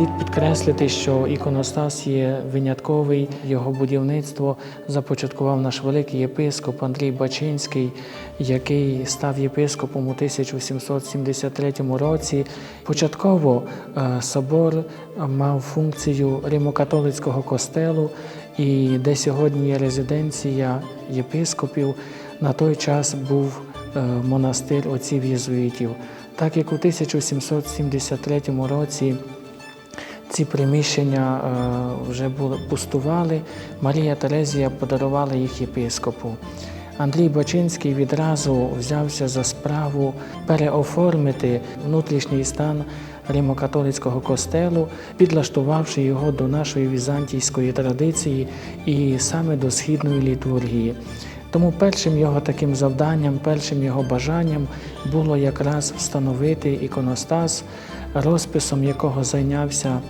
Слід підкреслити, що іконостас є винятковий. Його будівництво започаткував наш великий єпископ Андрій Бачинський, який став єпископом у 1773 році. Початково е, собор мав функцію римокатолицького костелу, і де сьогодні є резиденція єпископів, на той час був е, монастир отців єзуїтів. Так як у 1773 році ці приміщення е, вже пустували, Марія Терезія подарувала їх єпископу. Андрій Бачинський відразу взявся за справу переоформити внутрішній стан римокатолицького костелу, підлаштувавши його до нашої візантійської традиції і саме до східної літургії. Тому першим його таким завданням, першим його бажанням було якраз встановити іконостас, розписом якого зайнявся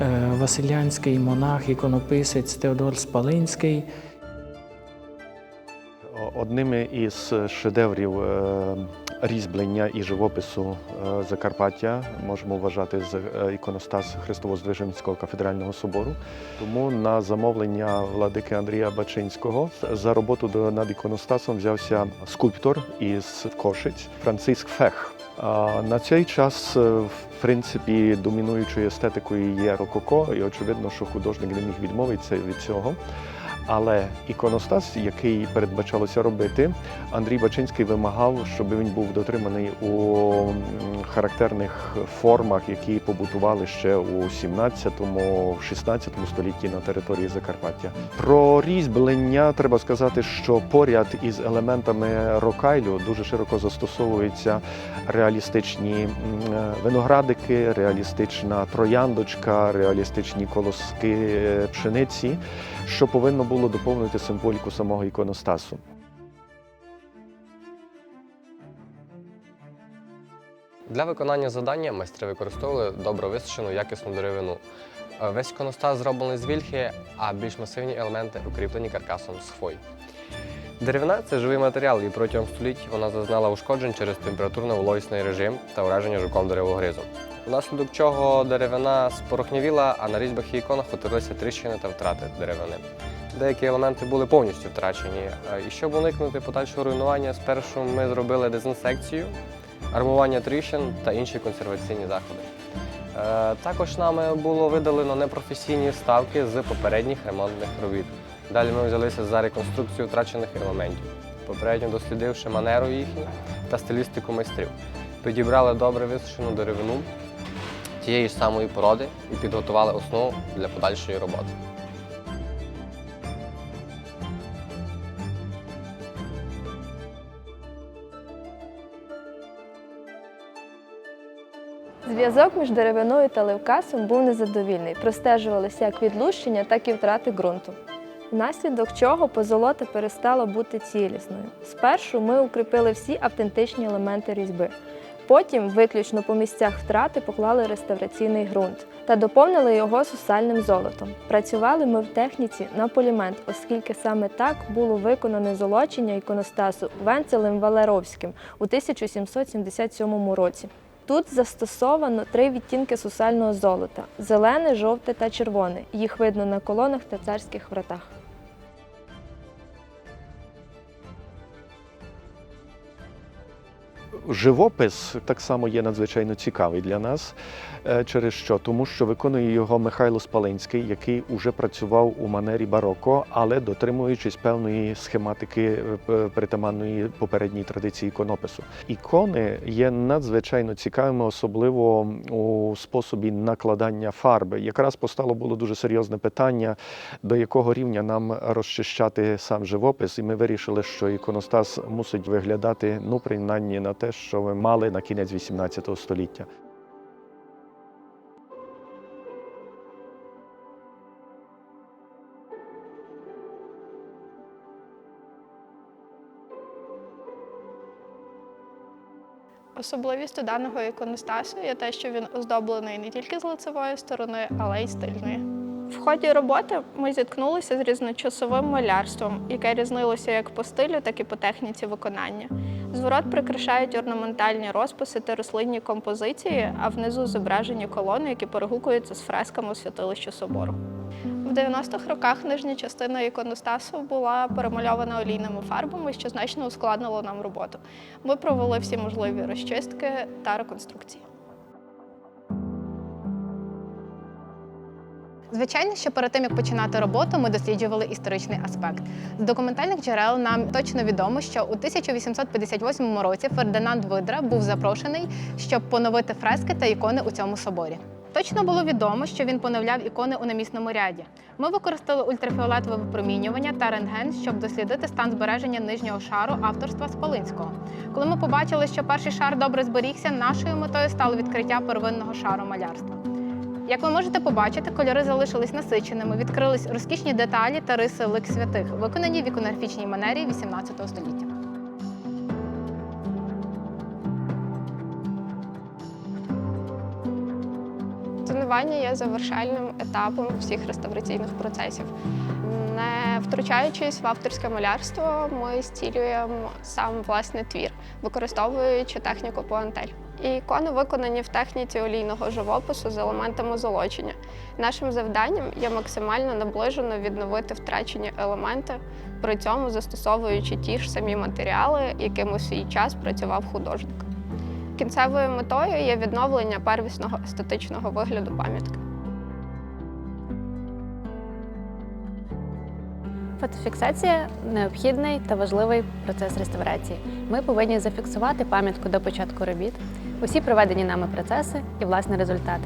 е, василянський монах, іконописець Теодор Спалинський. Одними із шедеврів е, різьблення і живопису е, Закарпаття можемо вважати іконостас Христово-Здвиженського кафедрального собору. Тому на замовлення владики Андрія Бачинського за роботу над іконостасом взявся скульптор із Кошиць Франциск Фех. На цей час, е, в принципі, домінуючою естетикою є рококо, і очевидно, що художник не міг відмовитися від цього. Але іконостас, який передбачалося робити, Андрій Бачинський вимагав, щоб він був дотриманий у характерних формах, які побутували ще у 17-му, 16 столітті на території Закарпаття. Про різьблення треба сказати, що поряд із елементами рокайлю дуже широко застосовуються реалістичні виноградики, реалістична трояндочка, реалістичні колоски е, пшениці що повинно було доповнити символіку самого іконостасу. Для виконання завдання майстри використовували добре висушену якісну деревину. Е, Весь іконостас зроблений з вільхи, а більш масивні елементи укріплені каркасом з хвой. Деревина це живий матеріал, і протягом століть вона зазнала ушкоджень через температурно-вологісний режим та ураження жуком деревогризу. Внаслідок чого деревина спорохнявіла, а на різьбах і іконах утворилися тріщини та втрати деревини. Деякі елементи були повністю втрачені. Е, І щоб уникнути подальшого руйнування, спершу ми зробили дезінсекцію, армування тріщин та інші консерваційні заходи. Е, Також нами було видалено непрофесійні вставки з попередніх ремонтних робіт. Далі ми взялися за реконструкцію втрачених елементів, попередньо дослідивши манеру їхню та стилістику майстрів. Підібрали добре висушену деревину тієї ж самої породи і підготували основу для подальшої роботи. Зв'язок між деревиною та левкасом був незадовільний. Простежувалися як відлущення, так і втрати ґрунту. Внаслідок чого позолота перестала бути цілісною. Спершу ми укріпили всі автентичні елементи різьби. Потім, виключно по місцях втрати, поклали реставраційний ґрунт та доповнили його сусальним золотом. Працювали ми в техніці на полімент, оскільки саме так було виконане золочення іконостасу Венцелем Валеровським у 1777 році. Тут застосовано три відтінки сусального золота: зелене, жовте та червоне. Їх видно на колонах та царських вратах. Живопис так само є надзвичайно цікавий для нас. Е, Через що? Тому що виконує його Михайло Спалинський, який уже працював у манері бароко, але дотримуючись певної схематики е, притаманної попередньої традиції іконопису. Ікони є надзвичайно цікавими, особливо у способі накладання фарби. Якраз постало було дуже серйозне питання, до якого рівня нам розчищати сам живопис, і ми вирішили, що іконостас мусить виглядати ну принаймні на те, що ми мали на кінець XVIII століття. Особливістю даного іконостасу є те, що він оздоблений не тільки з лицевої сторони, але й з тильної. В ході роботи ми зіткнулися з різночасовим малярством, яке різнилося як по стилю, так і по техніці виконання. Зворот прикрашають орнаментальні розписи та рослинні композиції, а внизу зображені колони, які перегукуються з фресками у святилищі собору. В 90-х роках нижня частина іконостасу була перемальована олійними фарбами, що значно ускладнило нам роботу. Ми провели всі можливі розчистки та реконструкції. Звичайно, що перед тим як починати роботу, ми досліджували історичний аспект. З документальних джерел нам точно відомо, що у 1858 році Фердинанд Видра був запрошений, щоб поновити фрески та ікони у цьому соборі. Точно було відомо, що він поновляв ікони у намісному ряді. Ми використали ультрафіолетове випромінювання та рентген, щоб дослідити стан збереження нижнього шару авторства Спалинського. Коли ми побачили, що перший шар добре зберігся, нашою метою стало відкриття первинного шару малярства. Як ви можете побачити, кольори залишились насиченими, відкрились розкішні деталі та риси лик святих, виконані в іконографічній манері XVIII століття. Тонування є завершальним етапом всіх реставраційних процесів. Не втручаючись в авторське малярство, ми стілюємо сам власне твір, використовуючи техніку пуантель. І ікони виконані в техніці олійного живопису з елементами золочення. Нашим завданням є максимально наближено відновити втрачені елементи, при цьому застосовуючи ті ж самі матеріали, якими в свій час працював художник. Кінцевою метою є відновлення первісного естетичного вигляду пам'ятки. Фотофіксація необхідний та важливий процес реставрації. Ми повинні зафіксувати пам'ятку до початку робіт, усі проведені нами процеси і власне результат.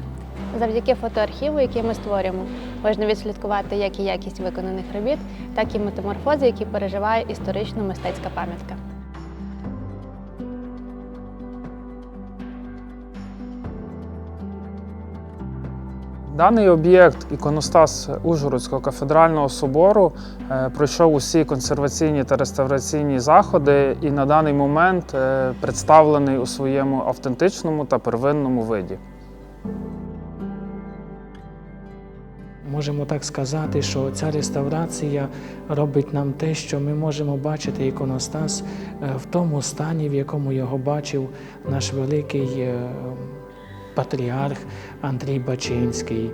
Завдяки фотоархіву, який ми створюємо, можна відслідкувати як і якість виконаних робіт, так і метаморфози, які переживає історично мистецька пам'ятка. Даний об'єкт, іконостас Ужгородського кафедрального собору, е, пройшов усі консерваційні та реставраційні заходи і на даний момент е, представлений у своєму автентичному та первинному виді. Можемо так сказати, що ця реставрація робить нам те, що ми можемо бачити іконостас е, в тому стані, в якому його бачив наш великий патріарх Андрій Бачинський.